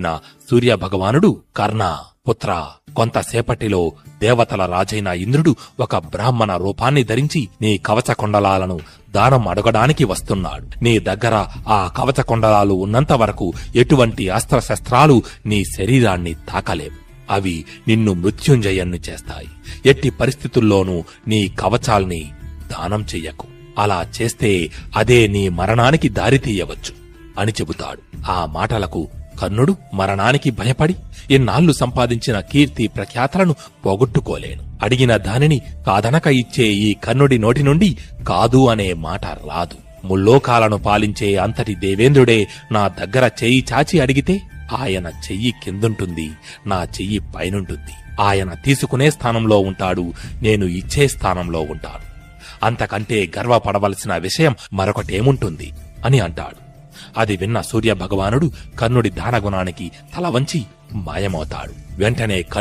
నా సూర్య భగవానుడు కర్ణ పుత్ర. కొంతసేపటిలో దేవతల రాజైన ఇంద్రుడు ఒక బ్రాహ్మణ రూపాన్ని ధరించి నీ కవచకొండలాలను దానం అడగడానికి వస్తున్నాడు. నీ దగ్గర ఆ కవచకొండలాలు ఉన్నంత వరకు ఎటువంటి అస్త్రశస్త్రాలు నీ శరీరాన్ని తాకలేవు. అవి నిన్ను మృత్యుంజయన్ను చేస్తాయి. ఎట్టి పరిస్థితుల్లోనూ నీ కవచాల్ని దానం చెయ్యకు. అలా చేస్తే అదే నీ మరణానికి దారితీయవచ్చు అని చెబుతాడు. ఆ మాటలకు కర్ణుడు మరణానికి భయపడి ఇన్నాళ్ళు సంపాదించిన కీర్తి ప్రఖ్యాతలను పోగొట్టుకోలేను. అడిగిన దానిని కాదనక ఇచ్చే ఈ కర్ణుడి నోటి నుండి కాదు అనే మాట రాదు. ముల్లోకాలను పాలించే అంతటి దేవేంద్రుడే నా దగ్గర చెయ్యి చాచి అడిగితే ఆయన చెయ్యి కిందుంటుంది నా చెయ్యి పైనుంటుంది. ఆయన తీసుకునే స్థానంలో ఉంటాడు నేను ఇచ్చే స్థానంలో ఉంటాను. అంతకంటే గర్వపడవలసిన విషయం మరొకటేముంటుంది? అని అంటాడు. అది విన్న సూర్య భగవానుడు కర్ణుడి దానగుణానికి తల వంచి మాయమవుతాడు. వెంటనే కర్ణుడు